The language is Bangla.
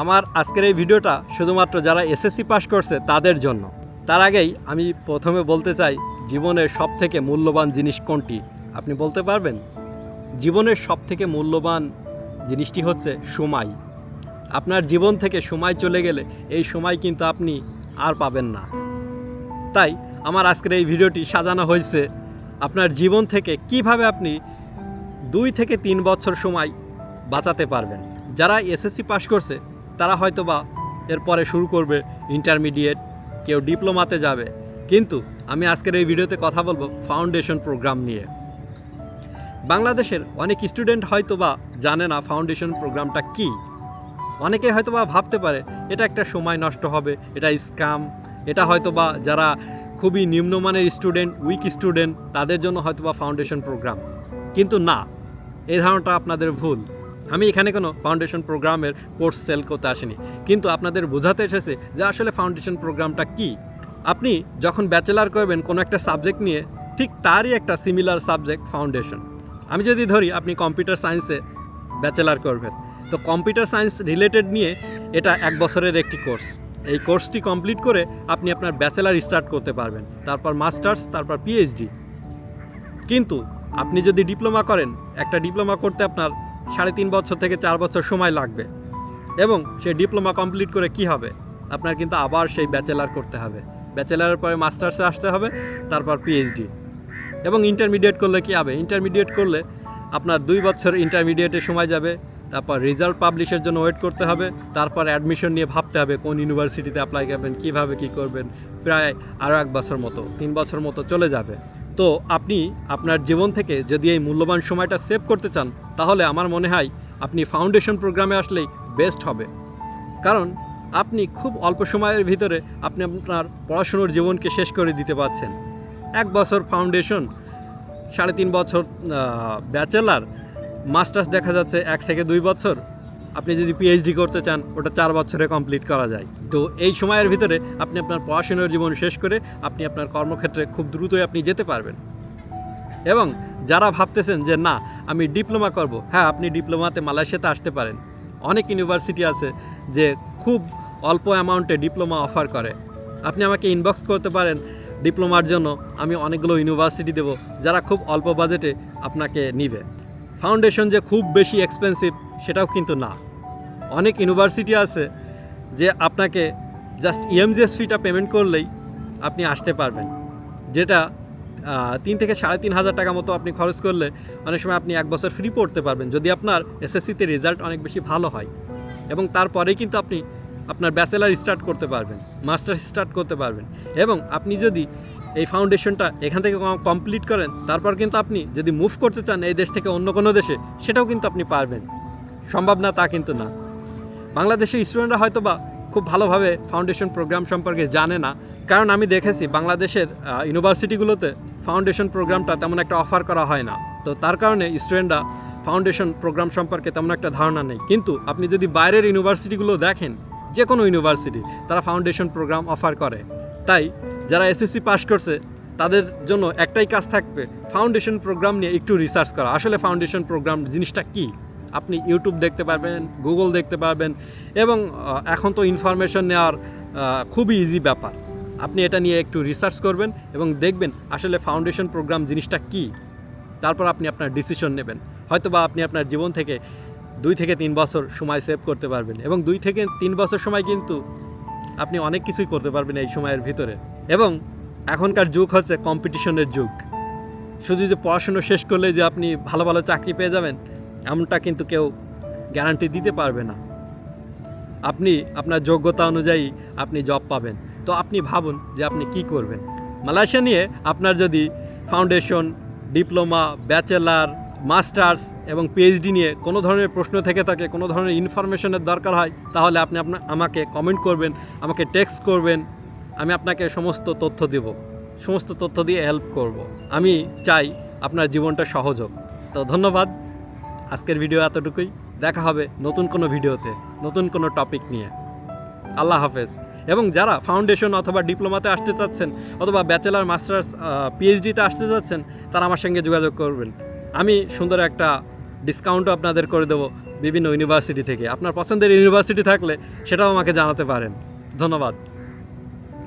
আমার আজকের এই ভিডিওটা শুধুমাত্র যারা এসএসসি পাস করছে তাদের জন্য। তার আগেই আমি প্রথমে বলতে চাই, জীবনের সব থেকে মূল্যবান জিনিস কোনটি? আপনি বলতে পারবেন? জীবনের সব থেকে মূল্যবান জিনিসটি হচ্ছে সময়। আপনার জীবন থেকে সময় চলে গেলে এই সময় কিন্তু আপনি আর পাবেন না। তাই আমার আজকের এই ভিডিওটি সাজানো হয়েছে, আপনার জীবন থেকে কীভাবে আপনি দুই থেকে তিন বছর সময় বাঁচাতে পারবেন। যারা এসএসসি পাশ করছে তারা হয়তো বা এরপরে শুরু করবে ইন্টারমিডিয়েট কেউ ডিপ্লোমাতে যাবে। কিন্তু আমি আজকের এই ভিডিওতে কথা বলব ফাউন্ডেশন প্রোগ্রাম নিয়ে। বাংলাদেশের অনেক স্টুডেন্ট হয়তো বা জানে না ফাউন্ডেশন প্রোগ্রামটা কী। অনেকে হয়তো বা ভাবতে পারে, এটা একটা সময় নষ্ট হবে, এটা স্ক্যাম এটা হয়তো বা যারা খুবই নিম্নমানের স্টুডেন্ট উইক স্টুডেন্ট তাদের জন্য হয়তো বা ফাউন্ডেশন প্রোগ্রাম কিন্তু না, এই ধারণাটা আপনাদের ভুল। আমি এখানে কোনো ফাউন্ডেশন প্রোগ্রামের কোর্স সেল করতে আসিনি। কিন্তু আপনাদের বোঝাতে এসেছে যে আসলে ফাউন্ডেশন প্রোগ্রামটা কি। আপনি যখন ব্যাচেলার করবেন কোনো একটা সাবজেক্ট নিয়ে, ঠিক তারই একটা সিমিলার সাবজেক্ট ফাউন্ডেশন আমি যদি ধরি, আপনি কম্পিউটার সায়েন্সে ব্যাচেলার করবেন। তো কম্পিউটার সায়েন্স রিলেটেড নিয়ে এটা এক বছরের একটি কোর্স এই কোর্সটি কমপ্লিট করে আপনি আপনার ব্যাচেলার স্টার্ট করতে পারবেন। তারপর মাস্টার্স তারপর পিএইচডি কিন্তু আপনি যদি ডিপ্লোমা করেন, একটা ডিপ্লোমা করতে আপনার সাড়ে তিন বছর থেকে চার বছর সময় লাগবে। এবং সে ডিপ্লোমা কমপ্লিট করে কি হবে? আপনার কিন্তু আবার সেই ব্যাচেলার করতে হবে। ব্যাচেলারের পরে মাস্টার্সে আসতে হবে, তারপর পিএইচডি এবং ইন্টারমিডিয়েট করলে কি হবে? ইন্টারমিডিয়েট করলে আপনার দুই বছর ইন্টারমিডিয়েটে সময় যাবে, তারপর রেজাল্ট পাবলিশের জন্য ওয়েট করতে হবে, তারপর অ্যাডমিশন নিয়ে ভাবতে হবে কোন ইউনিভার্সিটিতে অ্যাপ্লাই করবেন, কীভাবে কী করবেন, প্রায় আরও এক বছর মতো, তিন বছর মতো চলে যাবে। তো আপনি আপনার জীবন থেকে যদি এই মূল্যবান সময়টা সেভ করতে চান, তাহলে আমার মনে হয় আপনি ফাউন্ডেশন প্রোগ্রামে আসলেই বেস্ট হবে। কারণ আপনি খুব অল্প সময়ের ভিতরে আপনি আপনার পড়াশুনোর জীবনকে শেষ করে দিতে পারছেন। এক বছর ফাউন্ডেশন সাড়ে তিন বছর ব্যাচেলার মাস্টার্স দেখা যাচ্ছে এক থেকে দুই বছর। আপনি যদি পিএইচডি করতে চান, ওটা চার বছরে কমপ্লিট করা যায়। তো এই সময়ের ভিতরে আপনি আপনার পড়াশোনার জীবন শেষ করে আপনি আপনার কর্মক্ষেত্রে খুব দ্রুতই আপনি যেতে পারবেন। এবং যারা ভাবতেছেন যে, না, আমি ডিপ্লোমা করব। হ্যাঁ আপনি ডিপ্লোমাতে মালয়েশিয়াতে আসতে পারেন। অনেক ইউনিভার্সিটি আছে যে খুব অল্প অ্যামাউন্টে ডিপ্লোমা অফার করে। আপনি আমাকে ইনবক্স করতে পারেন, ডিপ্লোমার জন্য আমি অনেকগুলো ইউনিভার্সিটি দেবো, যারা খুব অল্প বাজেটে আপনাকে নিবে। ফাউন্ডেশন যে খুব বেশি এক্সপেন্সিভ সেটাও কিন্তু না। অনেক ইউনিভার্সিটি আছে যে আপনাকে জাস্ট ইএমজিএস ফিটা পেমেন্ট করলেই আপনি আসতে পারবেন। যেটা তিন থেকে সাড়ে তিন হাজার টাকা মতো আপনি খরচ করলে অনেক সময় আপনি এক বছর ফ্রি পড়তে পারবেন, যদি আপনার এসএসসিতে রেজাল্ট অনেক বেশি ভালো হয়। এবং তারপরেই কিন্তু আপনি আপনার ব্যাচেলার স্টার্ট করতে পারবেন মাস্টার স্টার্ট করতে পারবেন। এবং আপনি যদি এই ফাউন্ডেশনটা এখান থেকে কমপ্লিট করেন, তারপর কিন্তু আপনি যদি মুভ করতে চান এই দেশ থেকে অন্য কোনো দেশে, সেটাও কিন্তু আপনি পারবেন। সম্ভব না, তা কিন্তু না। বাংলাদেশের স্টুডেন্টরা হয়তো বা খুব ভালোভাবে ফাউন্ডেশন প্রোগ্রাম সম্পর্কে জানে না। কারণ আমি দেখেছি বাংলাদেশের ইউনিভার্সিটিগুলোতে ফাউন্ডেশন প্রোগ্রামটা তেমন একটা অফার করা হয় না। তো তার কারণে স্টুডেন্টরা ফাউন্ডেশন প্রোগ্রাম সম্পর্কে তেমন একটা ধারণা নেই। কিন্তু আপনি যদি বাইরের ইউনিভার্সিটিগুলো দেখেন যে কোনো ইউনিভার্সিটি তারা ফাউন্ডেশন প্রোগ্রাম অফার করে। তাই যারা এসএসসি পাশ করছে, তাদের জন্য একটাই কাজ থাকবে ফাউন্ডেশন প্রোগ্রাম নিয়ে একটু রিসার্চ করা। আসলে ফাউন্ডেশন প্রোগ্রাম জিনিসটা কী? আপনি ইউটিউব দেখতে পারবেন গুগল দেখতে পারবেন এবং এখন তো ইনফরমেশন নেওয়ার খুবই ইজি ব্যাপার। আপনি এটা নিয়ে একটু রিসার্চ করবেন এবং দেখবেন আসলে ফাউন্ডেশন প্রোগ্রাম জিনিসটা কী। তারপর আপনি আপনার ডিসিশন নেবেন। হয়তো বা আপনি আপনার জীবন থেকে দুই থেকে তিন বছর সময় সেভ করতে পারবেন এবং দুই থেকে তিন বছর সময় কিন্তু আপনি অনেক কিছুই করতে পারবেন এই সময়ের ভিতরে। এবং এখনকার যুগ হচ্ছে কম্পিটিশনের যুগ। শুধু যে পড়াশুনো শেষ করলে যে আপনি ভালো ভালো চাকরি পেয়ে যাবেন এমনটা কিন্তু কেউ গ্যারান্টি দিতে পারবে না। আপনি আপনার যোগ্যতা অনুযায়ী আপনি জব পাবেন। তো আপনি ভাবুন যে আপনি কি করবেন। মালয়েশিয়া নিয়ে আপনার যদি ফাউন্ডেশন ডিপ্লোমা ব্যাচেলার মাস্টার্স এবং পিএইচডি নিয়ে কোনো ধরনের প্রশ্ন থেকে থাকে, কোনো ধরনের ইনফরমেশনের দরকার হয়, তাহলে আপনি আপনার আমাকে কমেন্ট করবেন, আমাকে টেক্সট করবেন, আমি আপনাকে সমস্ত তথ্য দেব। সমস্ত তথ্য দিয়ে হেল্প করব। আমি চাই আপনার জীবনটা সহজ হোক। তো ধন্যবাদ। আজকের ভিডিও এতটুকুই। দেখা হবে নতুন কোনো ভিডিওতে, নতুন কোনো টপিক নিয়ে। আল্লাহ হাফেজ। এবং যারা ফাউন্ডেশন অথবা ডিপ্লোমাতে আসতে চাচ্ছেন, অথবা ব্যাচেলার মাস্টার্স পিএইচডিতে আসতে চাচ্ছেন, তারা আমার সঙ্গে যোগাযোগ করবেন। আমি সুন্দর একটা ডিসকাউন্টও আপনাদের করে দেবো বিভিন্ন ইউনিভার্সিটি থেকে। আপনার পছন্দের ইউনিভার্সিটি থাকলে সেটাও আমাকে জানাতে পারেন। ধন্যবাদ।